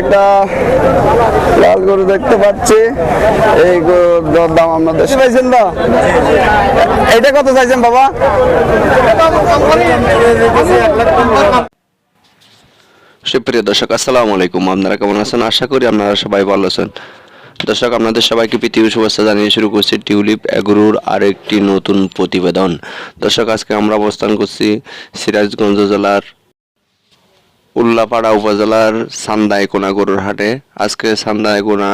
একটা লাল গরু দেখতে পাচ্ছি। এই গরুর দাম আপনাদের পাইছেন তো এটা কত চাইছেন বাবা? সুপ্রিয় দর্শক আসসালামু আলাইকুম। আপনারা কেমন আছেন? আশা করি আপনারা সবাই ভালো আছেন। দর্শক আপনাদের সবাইকে পৃথিবীর শুভেচ্ছা জানিয়ে শুরু করছি টিউলিপ এগুরুর আরেকটি নতুন প্রতিবেদন। দর্শক আজকে আমরা অবস্থান করছি সিরাজগঞ্জ জেলার উল্লাপাড়া উপজেলার সান্দাইকোনা গরুর হাটে। আজকে সান্দাইকোনা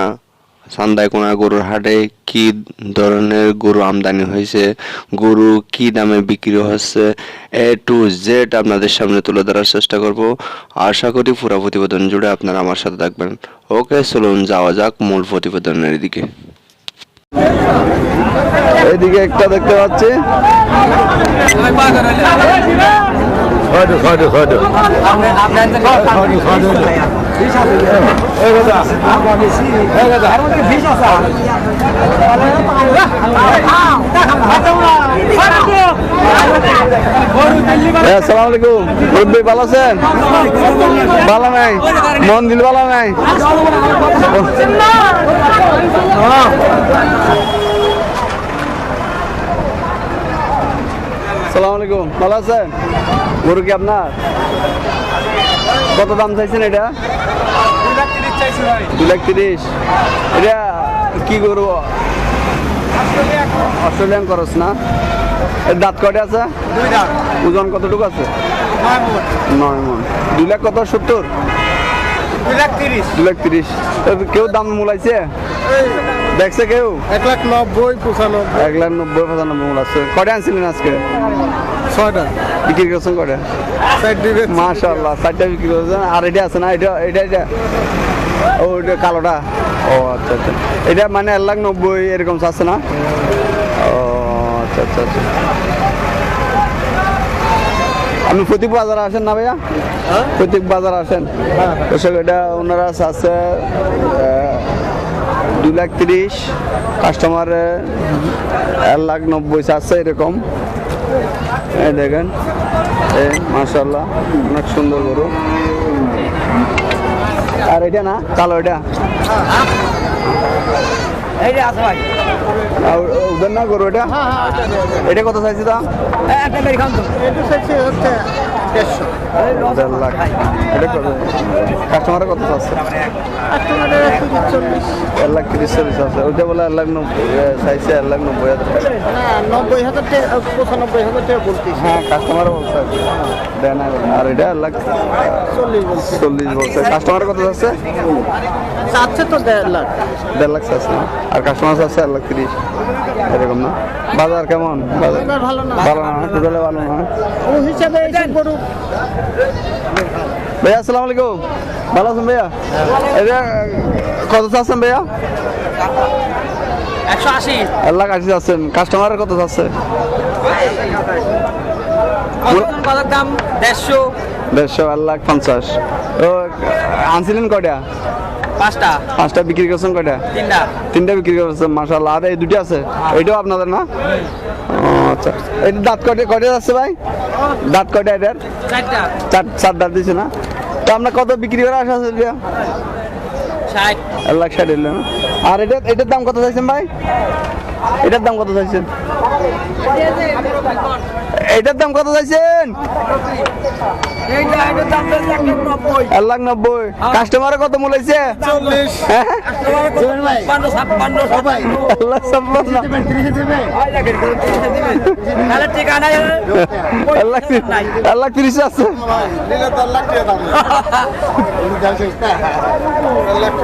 সান্দাইকোনা গরুর হাটে কি ধরনের গরু আমদানি হয়েছে, গরু কি দামে বিক্রি হচ্ছে এ টু জেড আপনাদের সামনে তুলে ধরার চেষ্টা করব। আশা করি পুরো প্রতিবেদন জুড়ে আপনারা আমার সাথে থাকবেন। ওকে চলুন যাওয়া যাক মূল প্রতিবেদনের দিকে। এদিকে একটা দেখতে পাচ্ছি। হ্যাঁ, আসসালামু আলাইকুম। মুরব্বী ভালো আছেন? ভালো নাই। মন দিল ভালো নাই? আসসালামু আলাইকুম। ভালো আছেন? গরু কি আপনার? কত দাম চাইছেন এটা? দু লাখ তিরিশ। এটা কি গরু? অস্ট্রেলিয়ান করস না? এর দাঁত কয়টা আছে? ওজন কতটুকু আছে? নয় মন। দুই লাখ কত? সত্তর? দু লাখ তিরিশ। তো কেউ দাম মূলাইছে? দেখছে কেউ? এক লাখ নব্বই পঁচানব্বই। এক লাখ নব্বই পঁচানব্বই মূল আছে। কটা আনছিলেন আজকে? ছয়টা। বিক্রি করছেন কটা মাশাল্লাহ চারটা বিক্রি করছেন। আর এটা আছে না এটা এটা এটা। ও এটা কালোটা? ও আচ্ছা আচ্ছা। এটা মানে এক লাখ নব্বই এরকম আছে না? ও আচ্ছা আচ্ছা আচ্ছা। আপনি প্রতীক বাজার আসেন না ভাইয়া? প্রতীক বাজার আসেন? দর্শক এটা ওনারা আছে দুই লাখ তিরিশ কাস্টমার এক লাখ নব্বই আছে এরকম। এই দেখেন মাশাল্লাহ অনেক সুন্দর গরু। আর এটা না কালো এটা। আর না গরু এটা? এটা কত চাইছি এটা হচ্ছে দেড়শো। দেড় লাখ। এটা কাস্টমারের কত চল্লিশ। এক লাখ তিরিশ চল্লিশ আছে। ওইটা বলে এক লাখ নব্বই চাইছে এক লাখ নব্বই হাজার টাকা। নব্বই হাজার টাকা পঁচানব্বই হাজার টাকা বলতেছি। হ্যাঁ কাস্টমারও বলছে। দেয় না আর এটা এক লাখ চল্লিশ বলছি। চল্লিশ বলছে। কাস্টমারের কত চাচ্ছে চাচ্ছে তো দেড় লাখ। দেড় লাখ চাচ্ছে। আর কাস্টমার চাচ্ছে এক লাখ তিরিশ। এরকম না? বাজার কেমন? বাজার ভালো না। ভালো না? টোটালে ভালো না? ও হিসাবে গরু ভাইয়া আসসালামু আলাইকুম। ভালো আছেন ভাইয়া? এটা কত চাচ্ছেন ভাইয়া? একশো আশি। এক লাখ আশি চাচ্ছেন। কাস্টমারের কত চাচ্ছে? কতর দাম? দেড়শো। দেড়শো এক লাখ পঞ্চাশ। ও আনছিলেন কয়টা? পাঁচটা। পাঁচটা বিক্রি করছেন তিনটা। তিনটা বিক্রি করছেন আর এই দুটি আছে? এইটাও আপনাদের না? আচ্ছা। এই দাঁত কয়টা যাচ্ছে ভাই? দাঁত কয়টা এটার চারটা। চার চার দিচ্ছে না? তো আপনার কত বিক্রি করে আসা আছে এক লাখ ষাট আর এটা এটার দাম কত চাইছেন ভাই? এটার দাম কত চাইছেন? এটার দাম কত চাইছেন? এক লাখ নব্বই। কাস্টমারে কত মূলাইছে হ্যাঁ? এক লাখ তিরিশ- আছে। লাখ টাকা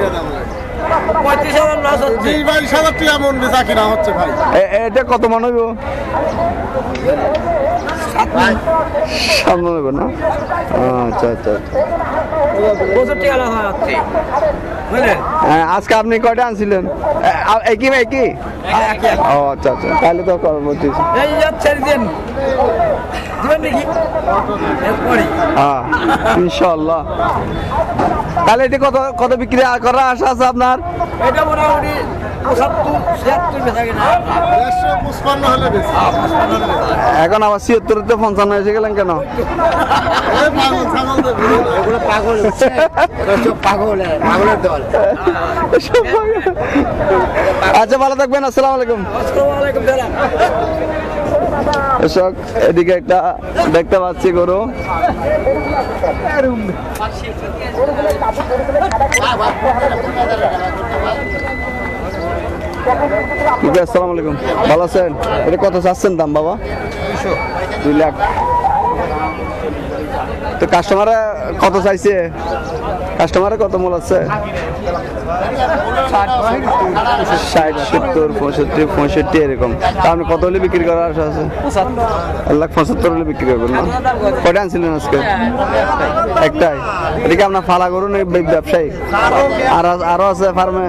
দাম। পঁয়ত্রিশ হাজার লস হচ্ছে। বিশ বাইশ হাজার টাকা মন বেচা কিনা হচ্ছে ভাই। এটা কত মান হইব? সামনে নেবে না? আচ্ছা আচ্ছা প্রচুর টাকা লস হচ্ছে। বুঝলেন? আজকে আপনি কয়টা আনছিলেন? একই ভাই একই ও আচ্ছা আচ্ছা। তাহলে তো এরপরে হ্যাঁ ইনশাল্লাহ তাহলে এটি কত কত বিক্রি করার আশা আছে আপনার? এটা মোটামুটি ছিয়াত্তর এখন আবার ছিয়াত্তরতে পঞ্চান্ন এসে গেলেন কেন? আচ্ছা ভালো থাকবেন, আসসালামু আলাইকুম। এদিকে একটা দেখতে পাচ্ছি গরু। আসসালামু আলাইকুম। ভালো আছেন? এটা কত চাচ্ছেন দাম, বাবা? দুই লাখ। তো কাস্টমারে কত চাইছে? কাস্টমারে কত মূল আছে? ষাট সত্তর পঁয়ষট্টি পঁয়ষট্টি এরকম। আপনি কত হলে বিক্রি করার আশা আছে? এক লাখ পঁচাত্তর হলে বিক্রি করবেন না? কটা আনছিলেন আজকে? একটাই। এদিকে আপনার ফালা করুন ব্যবসায়ী? আর আরও আছে ফার্মে?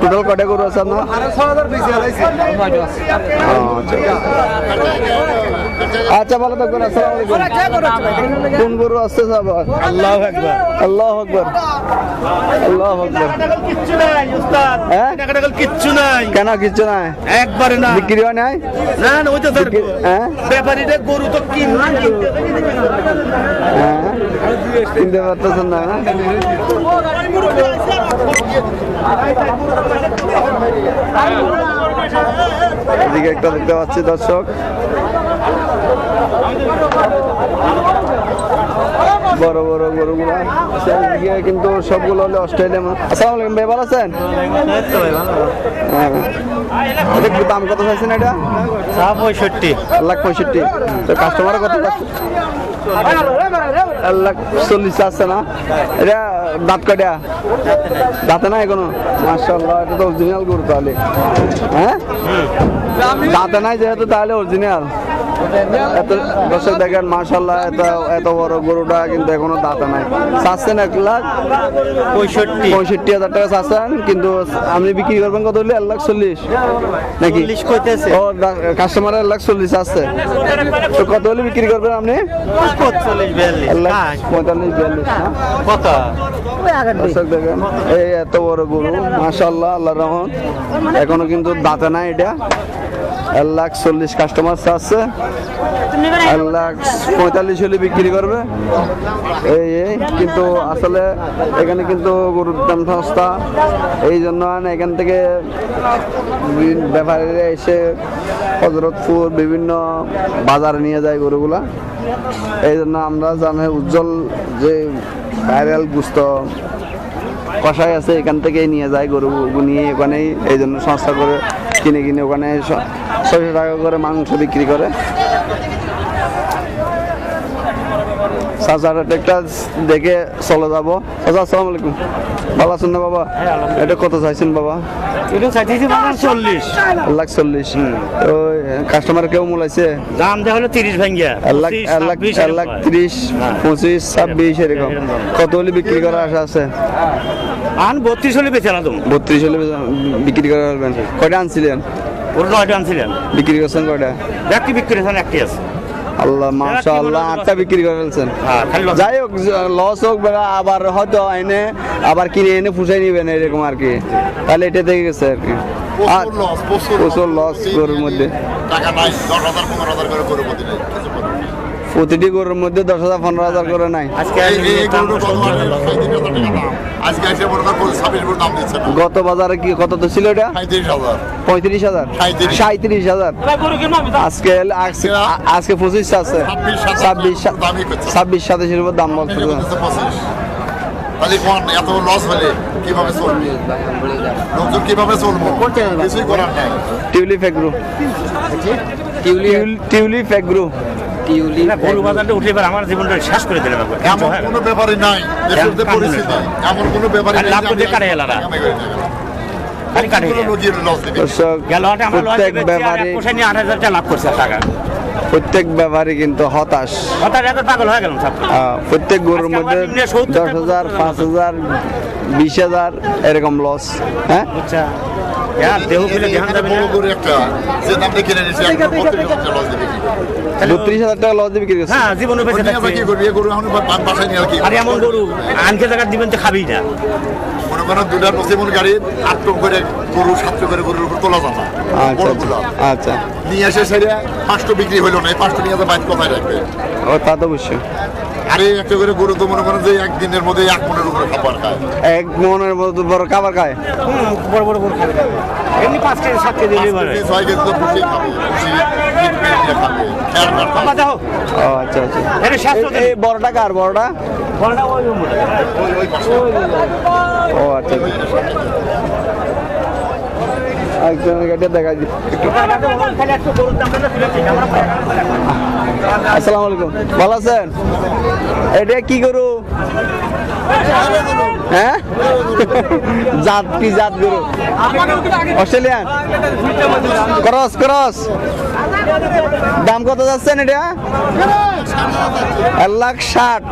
টোটাল কটা গরু আছে আপনার? ও, আচ্ছা। আচ্ছা ভালো থাকবেন আসসালামু আলাইকুম। কোন গরু আসছে আবার আল্লাহ আকবার। আল্লাহ আকবার। আল্লাহ আকবার। কিচ্ছু নাই উস্তাদ। হ্যাঁ? টাকা কিচ্ছু নাই। কেন একবারে না। বিক্রি হয় নাই? না না ওই তো স্যার হ্যাঁ? ব্যাপারীরা গরু তো কিন হ্যাঁ। কিনতে পারতেছেন না না? এদিকে একটা দেখতে পাচ্ছি দর্শক। বড় বড় গরুগুলো সেদিকে কিন্তু সবগুলো হলে অস্ট্রেলিয়া মা- আসসালামু আলাইকুম ভাই ভালো আছেন? হ্যাঁ এটা দাম কত চাইছেন এটা? পঁয়ষট্টি। এক লাখ পঁয়ষট্টি। তো কাস্টমার কত এক লাখ চল্লিশ আছে না? এটা দাঁত কটা দাঁতে না এখনও মার্শাল্লাহ এটা তো অরিজিনাল গরু তাহলে। হ্যাঁ? দাঁতে নাই যেহেতু তাহলে অরিজিনাল এত দর্শক দেখেন মার্শাল্লাহ এত এত বড় গরুটা কিন্তু এখনও দাঁতে নাই। চাচ্ছেন এক লাখ পঁয়ষট্টি। পঁয়ষট্টি হাজার টাকা চাচ্ছেন কিন্তু আপনি বিক্রি করবেন কত হলে এক লাখ চল্লিশ। নাকি? ও কাস্টমার এক লাখ চল্লিশ আসছে তো কত হলে বিক্রি করবেন আপনি? পঁয়তাল্লিশ বিয়াল্লিশ। কত? দর্শক দেখেন এই এত বড় গরু মাশাল্লাহ আল্লাহ রহমান এখনও কিন্তু দাঁতে নাই এটা। এক লাখ চল্লিশ কাস্টমার আছে। এক লাখ পঁয়তাল্লিশ হলে বিক্রি করবে। এই এই, কিন্তু আসলে এখানে কিন্তু গরুর দাম সস্তা। এই জন্য এখান থেকে ব্যাপারীরা এসে হজরতপুর বিভিন্ন বাজারে নিয়ে যায় গরুগুলা। এই জন্য আমরা জানি উজ্জ্বল যে ভাইরাল গুস্ত কষাই আছে, এখান থেকেই নিয়ে যায় গরু নিয়ে ওখানেই এই জন্য সংস্থা করে কিনে কিনে ওখানে ছয়শো টাকা করে মাংস বিক্রি করে। চাচার একটা দেখে চলে যাব। চাচা আসসালামু আলাইকুম। ভালো আছেন না বাবা? এটা কত চাইছেন বাবা? এটা চাইতেছি চল্লিশ। লাখ চল্লিশ। তো কাস্টমার কেউ মূলাইছে? দাম দেওয়া হলো তিরিশ ভাঙ্গিয়া। লাখ লাখ লাখ ত্রিশ পঁচিশ ছাব্বিশ এরকম। কত হলে বিক্রি করার আশা আছে? আন বত্রিশ হলে বেঁচে না তুমি বত্রিশ হলে বিক্রি করে কয়টা আনছিলেন? ওর নয়টা আনছিলেন। বিক্রি করছেন কয়টা? ব্যক্তি বিক্রি হয়েছেন একটি আছে। আল্লাহ মাশাআল্লাহ আটটা বিক্রি করে ফেলছেন। হ্যাঁ। যাই হোক লস হোক আবার হয়তো এনে আবার কিনে এনে ফুসাই নিবেন এরকম আর কি। তাহলে এটা দেখে গেছে আর কি। প্রচুর লস প্রচুর প্রচুর লস গরুর মধ্যে। টাকা নাই দশ হাজার পনেরো হাজার করে গরু প্রতি করে না। প্রতিটি গরুর মধ্যে দশ হাজার পনেরো হাজার করে নাই। গত বাজারে কি কত তো ছিল এটা? পঁয়ত্রিশ হাজার। সাঁইত্রিশ। সাঁত্রিশ হাজার। আজকে আজকে আজকে পঁচিশ আছে। ছাব্বিশ ছাব্বিশ। সাতাশের উপর দাম বলতেছে তাহলে কোন এত লস হলে কীভাবে চলবে? লোকজন কীভাবে চলবো? কিছুই করার নাই। টিউলি ফেগ্রু টিউলি ফেগ্রু গরু বাজারটা উঠে এবার আমার জীবনটা শেষ করে দিলাম এমন কোনো ব্যাপারই নাই দেশের যে কাম- পরিস্থিতি। এমন কোনো ব্যাপারই নাই লাভ করতে কারে এলারা? প্রত্যেক ব্যাপারী আট হাজার টাকা লাভ করছে টাকা। প্রত্যেক ব্যাপারী কিন্তু হতাশ। হঠাৎ এত পাগল হয়ে গেলাম প্রত্যেক গরুর মধ্যে আমার নিম্নে 70 দশ হাজার পাঁচ হাজার বিশ হাজার এরকম লস হ্যাঁ? ইয়ার দেহ ফেলে ধ্যান যাবে না। গরু একটা যে দাম দিয়ে কিনে নিয়েছি এখন বত্রিশ লস দিবে কি? বত্রিশ হাজার টাকা লস দিয়ে বিক্রি করছে। হ্যাঁ জীবনে বেঁচে ওর কি করবি? গরু এখন বাসায় নিয়ে আর কি? আর এমন গরু আনকে জায়গা দিবেন তো খাবি না। মনে করেন দুটা নসিমন গাড়ি আট টন করে গরু সাতশো করে গরুর উপর তোলা যাবে। আচ্ছা বড়গুলো। আচ্ছা। নিয়ে এসে সেটা পাঁচটা বিক্রি হলো না এই পাঁচটা নিয়ে বাইক কোথায় রাখবে? ও তা তো অবশ্যই। আরে একটা করে গরু তো মনে করেন যে একদিনের মধ্যে এক মনের উপরে খাবার খায়। এক মনের মতো বড় খাবার খায়? বড় বড় গরু খাবে। এমনি পাঁচ কেজি সাত কেজি ছয় কেজি তো বসেই খাবে আচ্ছা আচ্ছা। বড়টা কার বড়টা? বড়টা ওই ওই। ও আচ্ছা আমরা আসসালামু আলাইকুম। ভালো আছেন? এটা কি গরু? হ্যাঁ? জাত কি জাত গরু? অস্ট্রেলিয়ান? Cross cross. দাম কত যাচ্ছেন এটা? এক লাখ ষাট।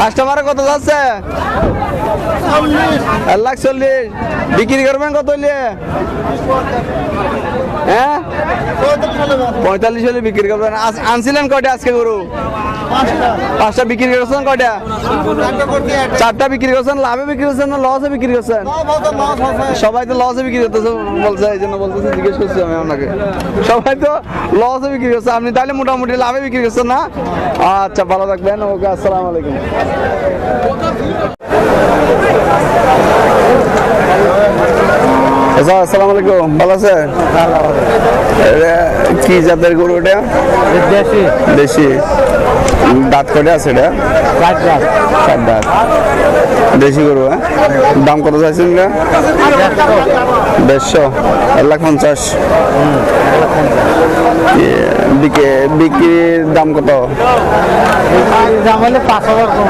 কাস্টমারে কত যাচ্ছে? এক লাখ চল্লিশ। বিক্রি করবেন কত হইলে? হ্যাঁ? পঁয়তাল্লিশ হলে বিক্রি করবেন। আনছিলেন কয়টা আজকে গরু? পাঁচটা বিক্রি করেছেন কয়টা? চারটা বিক্রি করছেন, লাভে বিক্রি করছেন না লসে বিক্রি করছেন? সবাই তো লসে বিক্রি করতেছে, বলছে, এই জন্য বলতেছে, জিজ্ঞেস করছি আমি আপনাকে। সবাই তো লসে বিক্রি করছে, আপনি তাহলে মোটামুটি লাভে বিক্রি করছেন না? আচ্ছা ভালো থাকবেন, ওকে, আসসালামু আলাইকুম। আচ্ছা আসসালামু আলাইকুম। ভালো আছে কি জাতের গরু এটা? দেশি। দেশি। দাঁত কটে আছে এটা? চার দাঁত। দেশি গরু হ্যাঁ? দাম কত চাইছেন দেড়শো এক লাখ পঞ্চাশ। বিক্রির দাম কত? পাঁচ হাজার কম।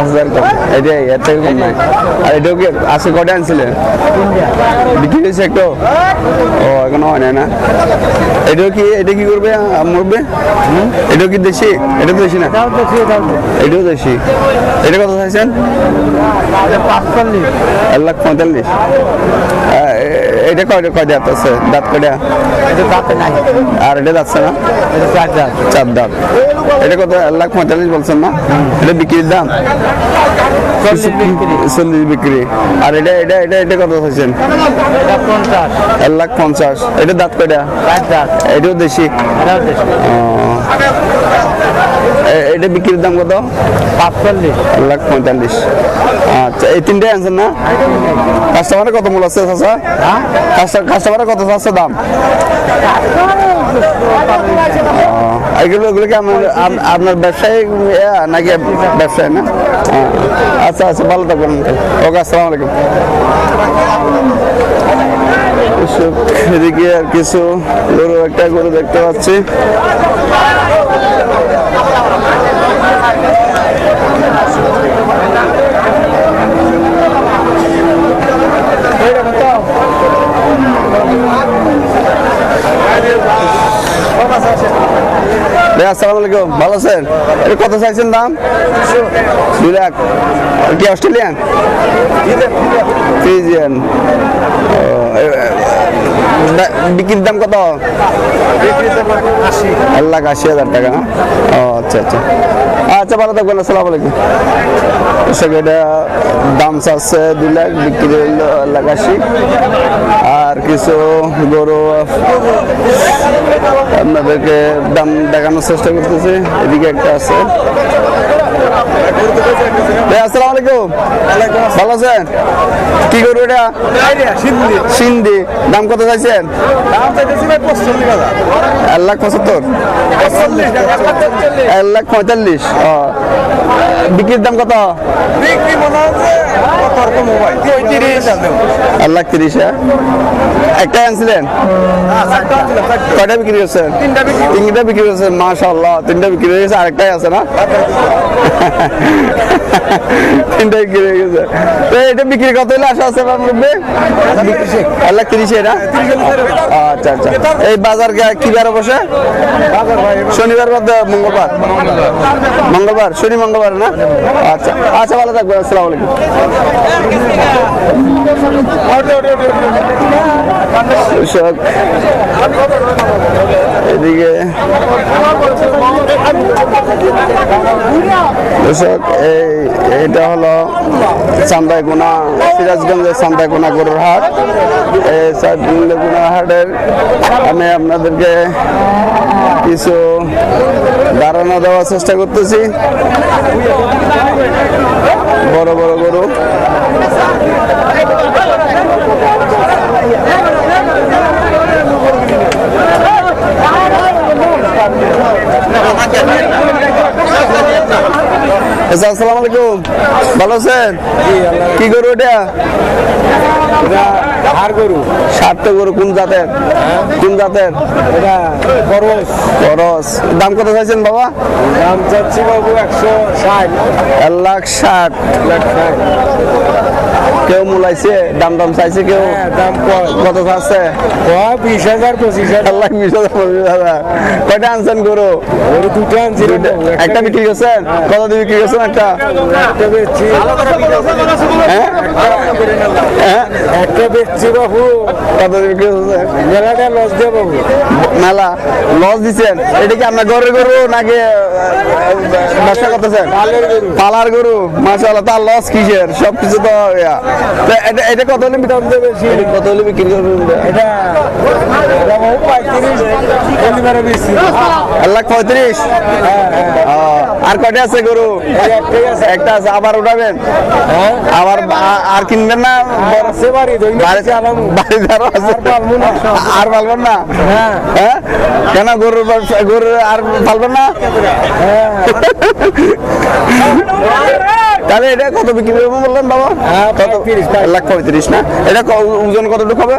আছে এটাই এর থেকে কম নাই। আর এটাও কি আজকে কটা আনছিলেন বিক্রি হয়েছে একটু ও এখনও হয় না। এটাও কি এটা কি করবে মরবে? এটাও কি দেশি? এটা তো দেশি না? এটাও দেশি। এটা কত চাইছেন? এক লাখ পঁয়তাল্লিশ। এটা কয়টা কয় দাঁত আছে? দাঁত কয়টা? আর এটা যাচ্ছে না? চার দাঁত। এটা কত? এক লাখ পঁয়তাল্লিশ বলছেন না? এটা বিক্রির দাম? চল্লিশ বিক্রি। আর এটা এটা এটা এটা কত পঞ্চাশ। এক লাখ পঞ্চাশ। এটা দাঁত কয়টা? এটাও দেশি? এটা বিক্রির দাম কত? পাঁচচল্লিশ। এক লাখ পঁয়তাল্লিশ। আচ্ছা এই তিনটাই আনছেন না? কাস্টমারে কত মূল আছে চাষা কাস্টমারে কত চাচ্ছে দাম? এগুলো এগুলো কি আপনার ব্যবসায়ী নাকি ব্যবসায়ী না? আচ্ছা আচ্ছা ভালো থাকবেন। ওকে আসসালামু আলাইকুম। এসব এদিকে আর কিছু গরু একটা গরু দেখতে পাচ্ছি। ভাই আসসালামু আলাইকুম। ভালো আছেন? এটা কত চাইছেন দাম? দুই লাখ। কি অস্ট্রেলিয়ান? দা- বিক্রির দাম কত? এক লাখ আশি হাজার টাকা না? ও আচ্ছা আচ্ছা। আচ্ছা ভালো থাকবেন, আসসালামু আলাইকুম। সেটা দাম চাচ্ছে দুই লাখ, বিক্রি লাখ আর কিছু গরু আপনাদেরকে দাম দেখানোর চেষ্টা করতেছি, এদিকে একটা আছে। আসসালামু আলাইকুম ভালো আছেন? কি করব এটা? দাম কত চাইছেন? এক লাখ পঁচাত্তর। পঁয়তাল্লিশ। বিক্রির দাম কত? এক লাখ তিরিশ হ্যাঁ? আনছিলেন? কয়টা বিক্রি করছেন তিনটা বিক্রি। করছেন মাশাল্লাহ তিনটা বিক্রি হয়ে গেছে আরেকটাই আছে না? তিনটা বিক্রি হয়ে গেছে। তো এটা বিক্রি কত হলে? আশা আছে এক লাখ তিরিশে এটা আচ্ছা আচ্ছা। এই বাজার কে- কি বারে বসে শনিবার বাদ মঙ্গলবার। মঙ্গলবার শনি মঙ্গলবার। না? আচ্ছা আচ্ছা ভালো থাকবেন, আসসালামু আলাইকুম। এদিকে দর্শক, এই এটা হলো চান্দাইগুনা সিরাজগঞ্জের চান্দাইগুনা গরুর হাট। এই চান্দাইগুনা হাটের আমি আপনাদেরকে কিছু ধারণা দেওয়ার চেষ্টা করতেছি। বড় বড় গরু। আচ্ছা, আসসালামু আলাইকুম। ভালো আছেন? কি গরু এটা? হার গরু। সাতটা গরু কোন জাতের? কোন জাতের? এটা দাম কত চাইছেন বাবা? দাম চাচ্ছি বাবু একশো ষাট। এক লাখ ষাট। লাখ ষাট। কেউ মূলাইছে দাম দাম চাইছে কেউ? হ্যাঁ, দাম কত চাচ্ছে? বিশ হাজার পঁচিশ হাজার। বিশ হাজার পঁচিশ হাজার। কয়টা আনছেন গরু? গরু দুটো আনছি। একটা বিক্রি করছেন? কত দিয়ে বিক্রি করছেন একটা? একটা বেচছি। হ্যাঁ? হ্যাঁ। একটা বেচছি বাবু। কত দিয়ে বিক্রি করছেন? মেলাটা লস দিয়ে বাবু। মেলা? লস দিচ্ছেন? এটা কি আপনার ঘরের গরু নাকি ব্যবসা করতেছেন? পালার গরু। মাসাল্লাহ তার লস কিসের? সব কিছু তো ইয়া। এটা- কত হলে করতে বেশি কত হলে বিক্রি করবেন এটা এটা পঁয়ত্রিশ। এক লাখ পঁয়ত্রিশ? আর কয়টা আছে গরু? একটা আছে আবার উঠাবেন? হ্যাঁ। আবার আর কিনবেন না? আরও। পালবেন না? হ্যাঁ। হ্যাঁ? কেন গরুর ব্যবসা- গরু আর পালবেন না? তাহলে এটা কত বিক্রি করব বললেন বাবা? হ্যাঁ, কত? লাখ পঁয়ত্রিশ না? এটা ওজন কতটুকু হবে?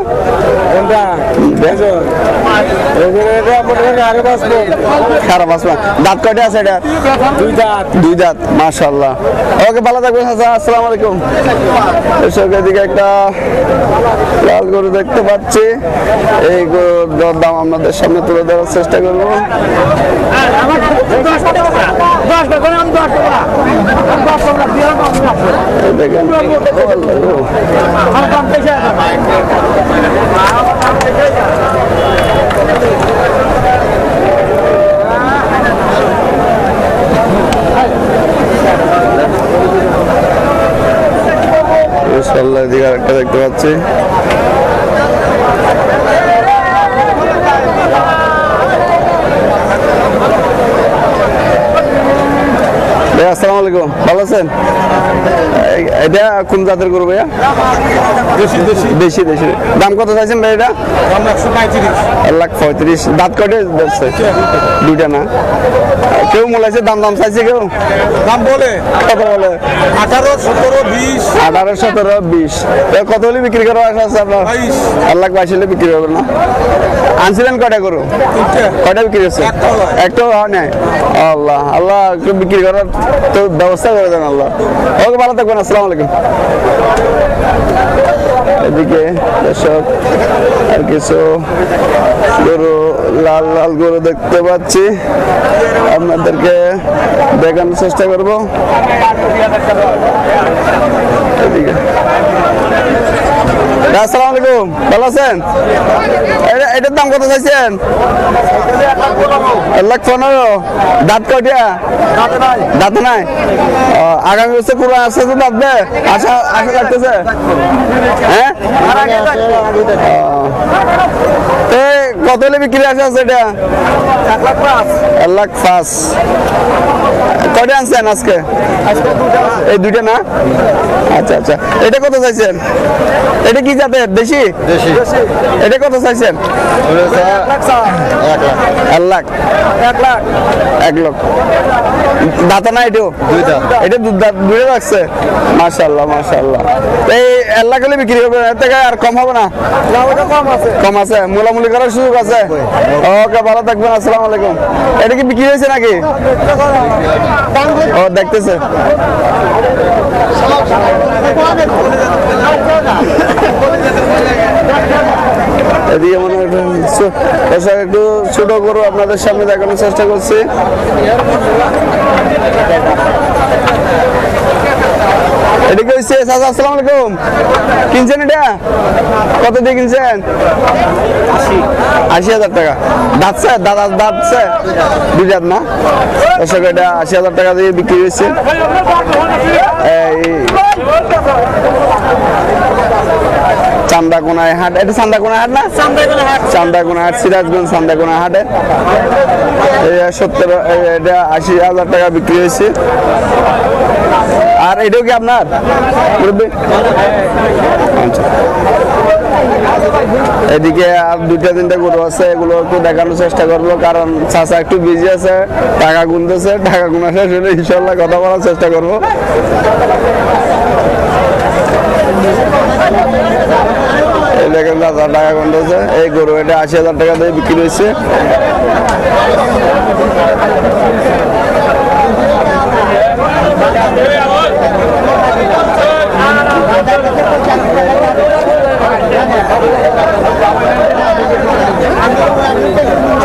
সারা পাঁচ মাস দাঁত কয়টা আছে এটা? দুই দাঁত। দুই দাঁত মাশাল্লাহ ওকে ভালো থাকবেন আসসালামু আলাইকুম। দর্শক এদিকে একটা লাল গরু দেখতে পাচ্ছি। এই গরুর দর দাম আপনাদের সামনে তুলে ধরার চেষ্টা করব। দেখেন মাশাল্লাহ এদিকে আরেকটা দেখতে পাচ্ছি। ভাইয়া আসসালামু আলাইকুম। ভালো আছেন? এটা কোন জাতের গরু ভাইয়া? দেশি দেশি। দাম কত চাইছেন ভাই এটা? এক লাখ পঁয়ত্রিশ। দাঁত কটে দুইটা না? কেউ মোলাইছে দাম দাম চাইছে কেউ? দাম বলে। কত বলে? আঠারো সতেরো বিশ। আঠারো সতেরো বিশ। কত হলে বিক্রি করার আশা আছে আপনার? এক লাখ বাইশ হলে বিক্রি হবে না? আনছিলেন কয়টা গরু? কয়টা বিক্রি হচ্ছে? একটাও হয়। নাই? আল্লাহ আল্লাহ বিক্রি করার তো ব্যবস্থা করে দেন আল্লাহ। ওকে, ভালো থাকবেন, আসসালামু আলাইকুম। এদিকে সব আর কিছু গরু, লাল লাল গরু দেখতে পাচ্ছি। আপনাদেরকে দেখানোর চেষ্টা করব। আসসালামু আলাইকুম ভালো আছেন? এটার দাম কত চাইছেন? এক লাখ পনেরো। দাঁত কয়টা? দাঁত নাই। আগামী বছর পুরো আসছে তো? আশা আশা লাগতেছে হ্যাঁ? কত হলে বিক্রি আছে আছে এটা? এক লাখ পাঁচ। কয়টা আনছেন আজকে? এই দুইটা না? আচ্ছা আচ্ছা। এটা কত চাইছেন? এটা কি জাতের দেশি? এটা কত চাইছেন? এক লাখ এক লাখ। এক লাখ? দাঁতা না এটাও? এটা দু- দাঁত দুটো রাখছে? মাশাল্লাহ মাশাল্লাহ এই এক লাখ হলে বিক্রি হবে। এর থেকে আর কম হবে না? কম আছে। কম আছে। মোলামুলি করার সুযোগ আছে? ওকে ভালো থাকবেন। আসসালামু আলাইকুম। এটা কি বিক্রি হয়েছে নাকি? ও দেখতেছে। এদিকে মনে হয় একটা ছোট করো আপনাদের সামনে দেখানোর চেষ্টা করছি। এটা কি আসসালামু আলাইকুম। কিনছেন এটা? কত দিয়ে কিনছেন? আশি হাজার টাকা। দাঁতছে দাদা দাঁতছে এটা আশি হাজার টাকা দিয়ে বিক্রি হয়েছে। চান্দাকোনায় হাট এটা চান্দাকোনা হাট না? চান্দাকোনা হাট। সিরাজগঞ্জ চান্দাকোনা হাটে। এই সত্তর এটা আশি হাজার টাকা বিক্রি হয়েছে। আর এটাও কি আপনার? এদিকে আর দুইটা তিনটা গরু আছে এগুলো একটু দেখানোর চেষ্টা করব কারণ চাচা একটু বিজি আছে টাকা গুনতেছে টাকা গুনা শেষ হলে ইনশাল্লাহ কথা বলার চেষ্টা করব। এই দেখেন হাজার টাকা গুনতেছে এই গরু এটা আশি হাজার টাকা দিয়ে বিক্রি হয়েছে।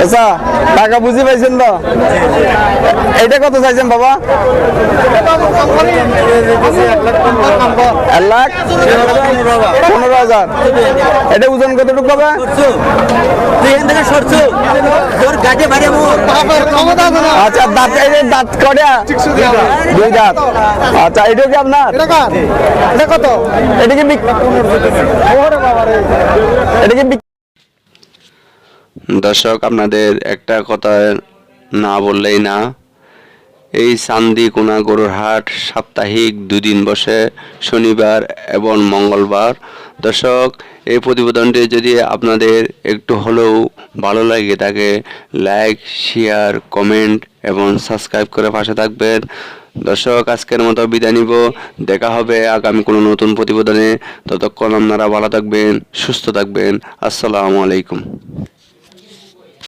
আচ্ছা টাকা বুঝে পাইছেন তো? এটা কত চাইছেন বাবা? এক লাখ? পনেরো হাজার। এটা ওজন কতটুকু হবে আচ্ছা দাঁত দাঁত কটা দুই দাঁত। আচ্ছা এটা কি আপনার? কত? এটা কি এটা কি দর্শক, আপনাদের একটা কথা না বললেই না। এই চান্দি কোনা গরুর হাট সাপ্তাহিক দুদিন বসে, শনিবার এবং মঙ্গলবার। দর্শক, এই প্রতিবেদনটি যদি আপনাদের একটু হলেও ভালো লাগে তাকে লাইক, শেয়ার, কমেন্ট এবং সাবস্ক্রাইব করে পাশে থাকবেন। দর্শক, আজকের মতো বিদায় নিব। দেখা হবে আগামী কোনো নতুন প্রতিবেদনে। ততক্ষণ আপনারা ভালো থাকবেন, সুস্থ থাকবেন। আসসালামু আলাইকুম।